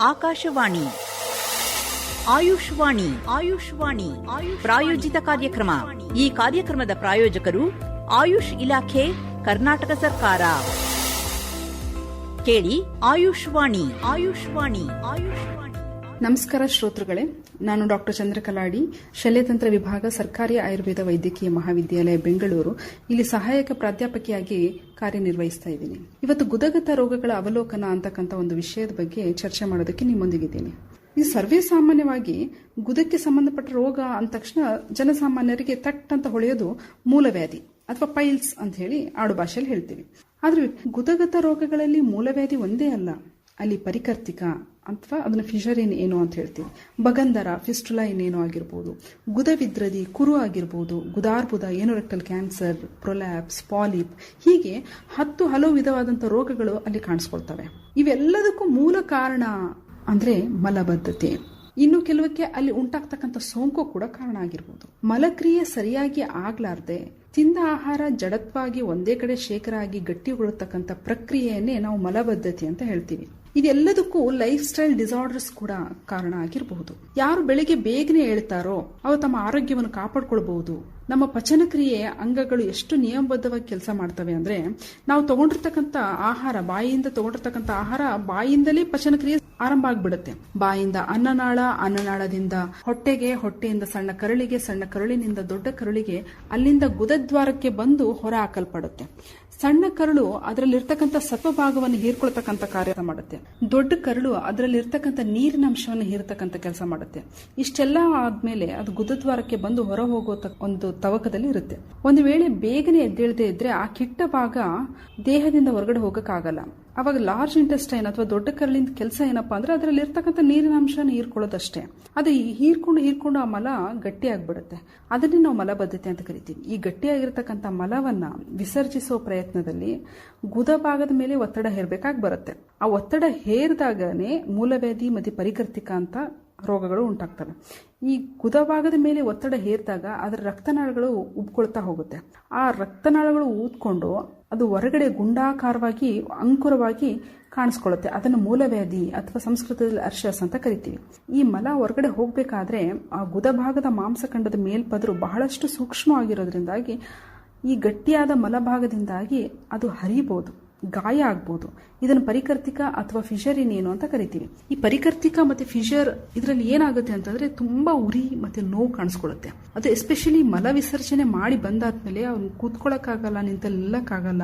ಆಕಾಶವಾಣಿ. ಆಯುಷ್ವಾಣಿ ಆಯುಷ್ವಾಣಿ ಆಯುಷ್ ಪ್ರಾಯೋಜಿತ ಕಾರ್ಯಕ್ರಮ. ಈ ಕಾರ್ಯಕ್ರಮದ ಪ್ರಾಯೋಜಕರು ಆಯುಷ್ ಇಲಾಖೆ, ಕರ್ನಾಟಕ ಸರ್ಕಾರ. ಕೇಳಿ ಆಯುಷ್ವಾಣಿ ಆಯುಷ್ವಾಣಿ ಆಯುಷ್ವಾಣಿ. ನಮಸ್ಕಾರ ಶ್ರೋತೃಗಳೇ, ನಾನು ಡಾಕ್ಟರ್ ಚಂದ್ರಕಲಾಡಿ ಶಲ್ಯತಂತ್ರ ವಿಭಾಗ ಸರ್ಕಾರಿ ಆಯುರ್ವೇದ ವೈದ್ಯಕೀಯ ಮಹಾವಿದ್ಯಾಲಯ ಬೆಂಗಳೂರು. ಇಲ್ಲಿ ಸಹಾಯಕ ಪ್ರಾಧ್ಯಾಪಕಿಯಾಗಿ ಕಾರ್ಯನಿರ್ವಹಿಸ್ತಾ ಇದ್ದೀನಿ. ಇವತ್ತು ಗುದಗತ ರೋಗಗಳ ಅವಲೋಕನ ಅಂತಕ್ಕಂಥ ಒಂದು ವಿಷಯದ ಬಗ್ಗೆ ಚರ್ಚೆ ಮಾಡೋದಕ್ಕೆ ನಿಮ್ಮೊಂದಿಗಿದ್ದೀನಿ. ಈ ಸರ್ವೇ ಸಾಮಾನ್ಯವಾಗಿ ಗುದಕ್ಕೆ ಸಂಬಂಧಪಟ್ಟ ರೋಗ ಅಂದ ತಕ್ಷಣ ಜನಸಾಮಾನ್ಯರಿಗೆ ತಟ್ ಅಂತ ಹೊಳೆಯೋದು ಮೂಲವ್ಯಾಧಿ ಅಥವಾ ಪೈಲ್ಸ್ ಅಂತ ಹೇಳಿ ಆಡು ಭಾಷೆಯಲ್ಲಿ ಹೇಳ್ತೀವಿ. ಆದ್ರೆ ಗುದಗತ ರೋಗಗಳಲ್ಲಿ ಮೂಲವ್ಯಾಧಿ ಒಂದೇ ಅಲ್ಲ. ಅಲ್ಲಿ ಪರಿಕರ್ತಿಕ ಅಥವಾ ಅದನ್ನ ಫಿಶರಿನ್ ಏನು ಅಂತ ಹೇಳ್ತೀವಿ. ಬಗಂದರ ಫಿಸ್ಟುಲಾ ಇನ್ನೇನೋ ಆಗಿರ್ಬೋದು, ಗುದವಿದ್ರದಿ, ಕುರು ಆಗಿರ್ಬೋದು, ಗುದಾರ್ಬುದ ಏನೋರೆಕ್ಟಲ್ ಕ್ಯಾನ್ಸರ್ ಪ್ರೊಲ್ಯಾಪ್ಸ್ ಪಾಲಿಪ್ ಹೀಗೆ ಹತ್ತು ಹಲವು ವಿಧವಾದಂಥ ರೋಗಗಳು ಅಲ್ಲಿ ಕಾಣಿಸ್ಕೊಳ್ತವೆ. ಇವೆಲ್ಲದಕ್ಕೂ ಮೂಲ ಕಾರಣ ಅಂದ್ರೆ ಮಲಬದ್ಧತೆ. ಇನ್ನು ಕೆಲವಕ್ಕೆ ಅಲ್ಲಿ ಉಂಟಾಗ್ತಕ್ಕಂಥ ಸೋಂಕು ಕೂಡ ಕಾರಣ ಆಗಿರ್ಬೋದು. ಮಲಕ್ರಿಯೆ ಸರಿಯಾಗಿ ಆಗ್ಲಾರ್ದೆ ತಿಂದ ಆಹಾರ ಜಡತ್ವಾಗಿ ಒಂದೇ ಕಡೆ ಶೇಖರ ಆಗಿ ಗಟ್ಟಿಗೊಳ್ಳತಕ್ಕಂಥ ಪ್ರಕ್ರಿಯೆಯನ್ನೇ ನಾವು ಮಲಬದ್ಧತೆ ಅಂತ ಹೇಳ್ತೀವಿ. ಇದೆಲ್ಲದಕ್ಕೂ ಲೈಫ್ ಸ್ಟೈಲ್ ಡಿಸಾರ್ಡರ್ಸ್ ಕೂಡ ಕಾರಣ ಆಗಿರಬಹುದು. ಯಾರು ಬೆಳಿಗ್ಗೆ ಬೇಗನೆ ಹೇಳ್ತಾರೋ ಅವರು ತಮ್ಮ ಆರೋಗ್ಯವನ್ನು ಕಾಪಾಡ್ಕೊಳ್ಬಹುದು. ನಮ್ಮ ಪಚನಕ್ರಿಯೆ ಅಂಗಗಳು ಎಷ್ಟು ನಿಯಮಬದ್ಧವಾಗಿ ಕೆಲಸ ಮಾಡ್ತವೆ ಅಂದ್ರೆ, ನಾವು ತಗೊಂಡಿರ್ತಕ್ಕಂಥ ಆಹಾರ, ಬಾಯಿಯಿಂದ ತಗೊಂಡಿರ್ತಕ್ಕಂಥ ಆಹಾರ ಬಾಯಿಯಿಂದಲೇ ಪಚನಕ್ರಿಯೆ ಆರಂಭ ಆಗ್ಬಿಡುತ್ತೆ. ಬಾಯಿಂದ ಅನ್ನನಾಳ, ಅನ್ನನಾಳದಿಂದ ಹೊಟ್ಟೆಗೆ, ಹೊಟ್ಟೆಯಿಂದ ಸಣ್ಣ ಕರಳಿಗೆ, ಸಣ್ಣ ಕರುಳಿನಿಂದ ದೊಡ್ಡ ಕರುಳಿಗೆ ಅಲ್ಲಿಂದ ಗುದದ್ವಾರಕ್ಕೆ ಬಂದು ಹೊರ ಹಾಕಲ್ಪಡುತ್ತೆ ಸಣ್ಣ ಕರಳು ಅದರಲ್ಲಿರ್ತಕ್ಕಂಥ ಸತ್ವ ಭಾಗವನ್ನು ಹೀರ್ಕೊಳ್ತಕ್ಕಂಥ ಕಾರ್ಯ ಮಾಡುತ್ತೆ. ದೊಡ್ಡ ಕರಳು ಅದರಲ್ಲಿರ್ತಕ್ಕಂಥ ನೀರಿನ ಅಂಶವನ್ನು ಹೀರ್ತಕ್ಕಂಥ ಕೆಲಸ ಮಾಡುತ್ತೆ. ಇಷ್ಟೆಲ್ಲ ಆದ್ಮೇಲೆ ಅದು ಗುದದ್ವಾರಕ್ಕೆ ಬಂದು ಹೊರ ಹೋಗೋ ಒಂದು ತವಕದಲ್ಲಿ ಇರುತ್ತೆ ಒಂದು ವೇಳೆ ಬೇಗನೆ ಎದ್ದೇಳದೆ ಇದ್ರೆ ಆ ಕಿಟ್ಟ ಭಾಗ ದೇಹದಿಂದ ಹೊರಗಡೆ ಹೋಗಕ್ಕಾಗಲ್ಲ. ಅವಾಗ ಲಾರ್ಜ್ ಇಂಟೆಸ್ಟೈನ್ ಅಥವಾ ದೊಡ್ಡ ಕರಳಿನ ಕೆಲಸ ಏನಪ್ಪಾ ಅಂದ್ರೆ ಅದರಲ್ಲಿ ಇರ್ತಕ್ಕಂಥ ನೀರಿನ ಅಂಶನ ಹೀರ್ಕೊಳ್ಳೋದಷ್ಟೇ ಅದು ಹೀರ್ಕೊಂಡು ಹೀರ್ಕೊಂಡು ಆ ಮಲ ಗಟ್ಟಿ ಆಗ್ಬಿಡುತ್ತೆ ಅದನ್ನೇ ನಾವು ಮಲಬದ್ಧತೆ ಅಂತ ಕರಿತೀವಿ. ಈ ಗಟ್ಟಿಯಾಗಿರ್ತಕ್ಕಂಥ ಮಲವನ್ನ ವಿಸರ್ಜಿಸೋ ಪ್ರಯತ್ನದಲ್ಲಿ ಗುದ ಭಾಗದ ಮೇಲೆ ಒತ್ತಡ ಹೇರ್ಬೇಕಾಗಿ ಬರುತ್ತೆ. ಆ ಒತ್ತಡ ಹೇರಿದಾಗನೇ ಮೂಲವ್ಯಾಧಿ ಮತ್ತೆ ಪರಿಕರ್ತಿಕ ಅಂತ ರೋಗಗಳು ಉಂಟಾಗ್ತವೆ. ಈ ಗುದ ಭಾಗದ ಮೇಲೆ ಒತ್ತಡ ಹೇರಿದಾಗ ಅದರ ರಕ್ತನಾಳಗಳು ಉಬ್ಕೊಳ್ತಾ ಹೋಗುತ್ತೆ. ಆ ರಕ್ತನಾಳಗಳು ಊದ್ಕೊಂಡು ಅದು ಹೊರಗಡೆ ಗುಂಡಾಕಾರವಾಗಿ, ಅಂಕುರವಾಗಿ ಕಾಣಿಸ್ಕೊಳ್ಳುತ್ತೆ. ಅದನ್ನು ಮೂಲವ್ಯಾಧಿ ಅಥವಾ ಸಂಸ್ಕೃತದಲ್ಲಿ ಅರ್ಷಸ್ ಅಂತ ಕರಿತೀವಿ. ಈ ಮಲ ಹೊರಗಡೆ ಹೋಗಬೇಕಾದ್ರೆ ಆ ಗುದ ಭಾಗದ ಮಾಂಸಖಂಡದ ಮೇಲ್ಪದರು ಬಹಳಷ್ಟು ಸೂಕ್ಷ್ಮವಾಗಿರೋದ್ರಿಂದಾಗಿ ಈ ಗಟ್ಟಿಯಾದ ಮಲಭಾಗದಿಂದಾಗಿ ಅದು ಹರಿಬಹುದು ಗಾಯ ಆಗ್ಬೋದು. ಇದನ್ನು ಪರಿಕರ್ತಿಕ ಅಥವಾ ಫಿಷರ್ ಏನು ಅಂತ ಕರಿತೀವಿ. ಈ ಪರಿಕರ್ತಿಕ ಮತ್ತೆ ಫಿಷರ್ ಇದರಲ್ಲಿ ಏನಾಗುತ್ತೆ ಅಂತಂದ್ರೆ ತುಂಬಾ ಉರಿ ಮತ್ತೆ ನೋವು ಕಾಣಿಸ್ಕೊಳ್ಳುತ್ತೆ. ಅದು ಎಸ್ಪೆಷಲಿ ಮಲ ವಿಸರ್ಜನೆ ಮಾಡಿ ಬಂದಾದ್ಮೇಲೆ ಅವ್ನು ಕೂತ್ಕೊಳ್ಳೋಕ್ಕಾಗಲ್ಲ ನಿಂತಲ್ಲಕ್ಕಾಗಲ್ಲ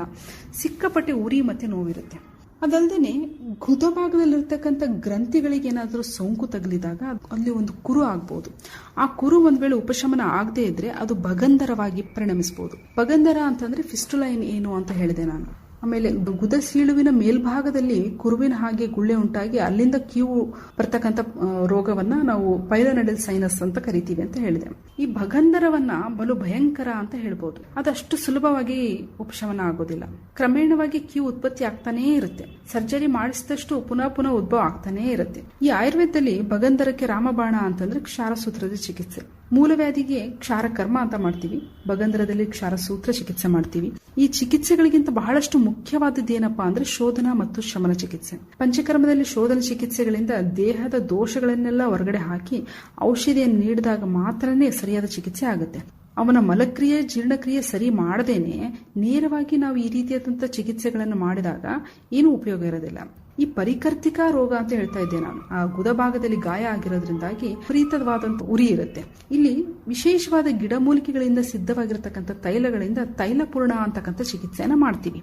ಸಿಕ್ಕಾಪಟ್ಟೆ ಉರಿ ಮತ್ತೆ ನೋವಿರುತ್ತೆ. ಅದಲ್ಲದೆ ಗುದ ಭಾಗದಲ್ಲಿರ್ತಕ್ಕಂಥ ಗ್ರಂಥಿಗಳಿಗೆ ಏನಾದರೂ ಸೋಂಕು ತಗಲಿದಾಗ ಅಲ್ಲಿ ಒಂದು ಕುರು ಆಗ್ಬೋದು. ಆ ಕುರು ಒಂದ್ ವೇಳೆ ಉಪಶಮನ ಆಗದೆ ಇದ್ರೆ ಅದು ಬಗಂಧರವಾಗಿ ಪರಿಣಮಿಸಬಹುದು ಬಗಂಧರ ಅಂತಂದ್ರೆ ಫಿಸ್ಟುಲೈನ್ ಏನು ಅಂತ ಹೇಳಿದೆ ನಾನು. ಆಮೇಲೆ ಗುದ ಸೀಳುವಿನ ಮೇಲ್ಭಾಗದಲ್ಲಿ ಕುರುವಿನ ಹಾಗೆ ಗುಳ್ಳೆ ಉಂಟಾಗಿ ಅಲ್ಲಿಂದ ಕೀವು ಬರ್ತಕ್ಕಂಥ ರೋಗವನ್ನ ನಾವು ಪೈಲನಡಲ್ ಸೈನಸ್ ಅಂತ ಕರಿತೀವಿ ಅಂತ ಹೇಳಿದೆ. ಈ ಭಗಂಧರವನ್ನ ಬಲು ಭಯಂಕರ ಅಂತ ಹೇಳ್ಬೋದು. ಅದಷ್ಟು ಸುಲಭವಾಗಿ ಉಪಶಮನ ಆಗೋದಿಲ್ಲ. ಕ್ರಮೇಣವಾಗಿ ಕ್ಯೂ ಉತ್ಪತ್ತಿ ಆಗ್ತಾನೇ ಇರುತ್ತೆ. ಸರ್ಜರಿ ಮಾಡಿಸಿದಷ್ಟು ಪುನಃ ಪುನಃ ಉದ್ಭವ ಆಗ್ತಾನೇ ಇರುತ್ತೆ. ಈ ಆಯುರ್ವೇದದಲ್ಲಿ ಭಗಂಧರಕ್ಕೆ ರಾಮಬಾಣ ಅಂತಂದ್ರೆ ಕ್ಷಾರಸೂತ್ರದ ಚಿಕಿತ್ಸೆ. ಮೂಲವ್ಯಾಧಿಗೆ ಕ್ಷಾರ ಕರ್ಮ ಅಂತ ಮಾಡ್ತೀವಿ. ಭಗಂಧರದಲ್ಲಿ ಕ್ಷಾರ ಸೂತ್ರ ಚಿಕಿತ್ಸೆ ಮಾಡ್ತೀವಿ. ಈ ಚಿಕಿತ್ಸೆಗಳಿಗಿಂತ ಬಹಳಷ್ಟು ಮುಖ್ಯವಾದದ್ದು ಏನಪ್ಪಾ ಅಂದ್ರೆ ಶೋಧನ ಮತ್ತು ಶಮನ ಚಿಕಿತ್ಸೆ. ಪಂಚಕರ್ಮದಲ್ಲಿ ಶೋಧನ ಚಿಕಿತ್ಸೆಗಳಿಂದ ದೇಹದ ದೋಷಗಳನ್ನೆಲ್ಲ ಹೊರಗಡೆ ಹಾಕಿ ಔಷಧಿಯನ್ನು ನೀಡಿದಾಗ ಮಾತ್ರನೇ ಸರಿಯಾದ ಚಿಕಿತ್ಸೆ ಆಗುತ್ತೆ. ಅವನ ಮಲಕ್ರಿಯೆ, ಜೀರ್ಣಕ್ರಿಯೆ ಸರಿ ಮಾಡದೇನೆ ನೇರವಾಗಿ ನಾವು ಈ ರೀತಿಯಾದಂತಹ ಚಿಕಿತ್ಸೆಗಳನ್ನು ಮಾಡಿದಾಗ ಏನು ಉಪಯೋಗ ಇರೋದಿಲ್ಲ. ಈ ಪರಿಕರ್ತಿಕ ರೋಗ ಅಂತ ಹೇಳ್ತಾ ಇದ್ದೆ ನಾನು. ಆ ಗುದ ಭಾಗದಲ್ಲಿ ಗಾಯ ಆಗಿರೋದ್ರಿಂದಾಗಿ ಪ್ರೀತದವಾದಂತ ಉರಿ ಇರುತ್ತೆ. ಇಲ್ಲಿ ವಿಶೇಷವಾದ ಗಿಡಮೂಲಿಕೆಗಳಿಂದ ಸಿದ್ಧವಾಗಿರತಕ್ಕಂಥ ತೈಲಗಳಿಂದ ತೈಲಪೂರ್ಣ ಅಂತಕ್ಕಂಥ ಚಿಕಿತ್ಸೆಯನ್ನ ಮಾಡ್ತೀವಿ.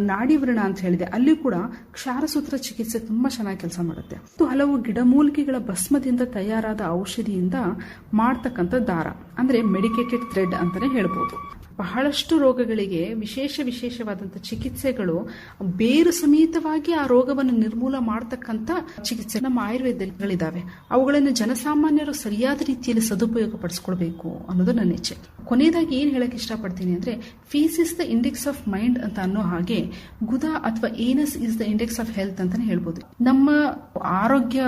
ನಾಡಿವೃಣ ಅಂತ ಹೇಳಿದೆ. ಅಲ್ಲಿ ಕೂಡ ಕ್ಷಾರಸೂತ್ರ ಚಿಕಿತ್ಸೆ ತುಂಬಾ ಚೆನ್ನಾಗಿ ಕೆಲಸ ಮಾಡುತ್ತೆ. ಮತ್ತು ಹಲವು ಗಿಡಮೂಲಿಕೆಗಳ ಭಸ್ಮದಿಂದ ತಯಾರಾದ ಔಷಧಿಯಿಂದ ಮಾಡ್ತಕ್ಕಂಥ ದಾರ. ಅಂದ್ರೆ ಮೆಡಿಕೇಟೆಡ್ ಥ್ರೆಡ್ ಅಂತಾನೆ ಹೇಳ್ಬೋದು. ಬಹಳಷ್ಟು ರೋಗಗಳಿಗೆ ವಿಶೇಷ ವಿಶೇಷವಾದಂಥ ಚಿಕಿತ್ಸೆಗಳು ಬೇರು ಸಮೇತವಾಗಿ ಆ ರೋಗವನ್ನು ನಿರ್ಮೂಲ ಮಾಡತಕ್ಕಂತ ಚಿಕಿತ್ಸೆ ನಮ್ಮ ಆಯುರ್ವೇದಗಳಿದಾವೆ ಅವುಗಳನ್ನು ಜನಸಾಮಾನ್ಯರು ಸರಿಯಾದ ರೀತಿಯಲ್ಲಿ ಸದುಪಯೋಗ ಪಡಿಸ್ಕೊಳ್ಬೇಕು ಅನ್ನೋದು ನನ್ನ ಇಚ್ಛೆ ಕೊನೆಯದಾಗಿ ಏನ್ ಹೇಳಕ್ ಇಷ್ಟಪಡ್ತೀನಿ ಅಂದ್ರೆ face is the index of mind ಅಂತ ಅನ್ನೋ ಹಾಗೆ ಗುದ ಅಥವಾ anus is the index of health ಅಂತಾನೆ ಹೇಳ್ಬೋದು. ನಮ್ಮ ಆರೋಗ್ಯ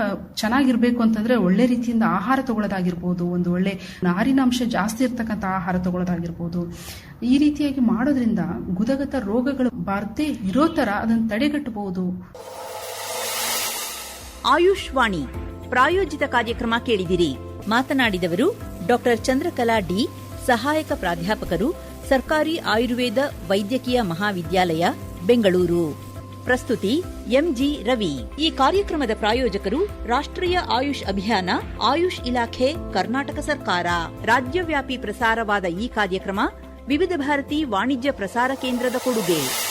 ಚೆನ್ನಾಗಿರ್ಬೇಕು ಅಂತಂದ್ರೆ ಒಳ್ಳೆ ರೀತಿಯಿಂದ ಆಹಾರ ತಗೊಳ್ಳೋದಾಗಿರ್ಬೋದು, ಒಂದು ಒಳ್ಳೆ ನಾರಿನಾಂಶ ಜಾಸ್ತಿ ಇರ್ತಕ್ಕಂಥ ಆಹಾರ ತಗೊಳ್ಳೋದಾಗಿರ್ಬೋದು. ಈ ರೀತಿಯಾಗಿ ಮಾಡೋದ್ರಿಂದ ಗುದಗತ ರೋಗಗಳು ಬಾರದೇ ಇರೋ ತರ ಅದನ್ನು ತಡೆಗಟ್ಟಬಹುದು. ಆಯುಷ್ ವಾಣಿ, ಪ್ರಾಯೋಜಿತ ಕಾರ್ಯಕ್ರಮ ಕೇಳಿದಿರಿ. ಮಾತನಾಡಿದವರು ಡಾಕ್ಟರ್ ಚಂದ್ರಕಲಾ ಡಿ, ಸಹಾಯಕ ಪ್ರಾಧ್ಯಾಪಕರು, ಸರ್ಕಾರಿ ಆಯುರ್ವೇದ ವೈದ್ಯಕೀಯ ಮಹಾವಿದ್ಯಾಲಯ, ಬೆಂಗಳೂರು. ಪ್ರಸ್ತುತಿ ಎಂಜಿ ರವಿ. ಈ ಕಾರ್ಯಕ್ರಮದ ಪ್ರಾಯೋಜಕರು ರಾಷ್ಟ್ರೀಯ ಆಯುಷ್ ಅಭಿಯಾನ, ಆಯುಷ್ ಇಲಾಖೆ, ಕರ್ನಾಟಕ ಸರ್ಕಾರ. ರಾಜ್ಯವ್ಯಾಪಿ ಪ್ರಸಾರವಾದ ಈ ಕಾರ್ಯಕ್ರಮ ವಿವಿಧ ಭಾರತಿ ವಾಣಿಜ್ಯ ಪ್ರಸಾರ ಕೇಂದ್ರದ ಕೊಡುಗೆ.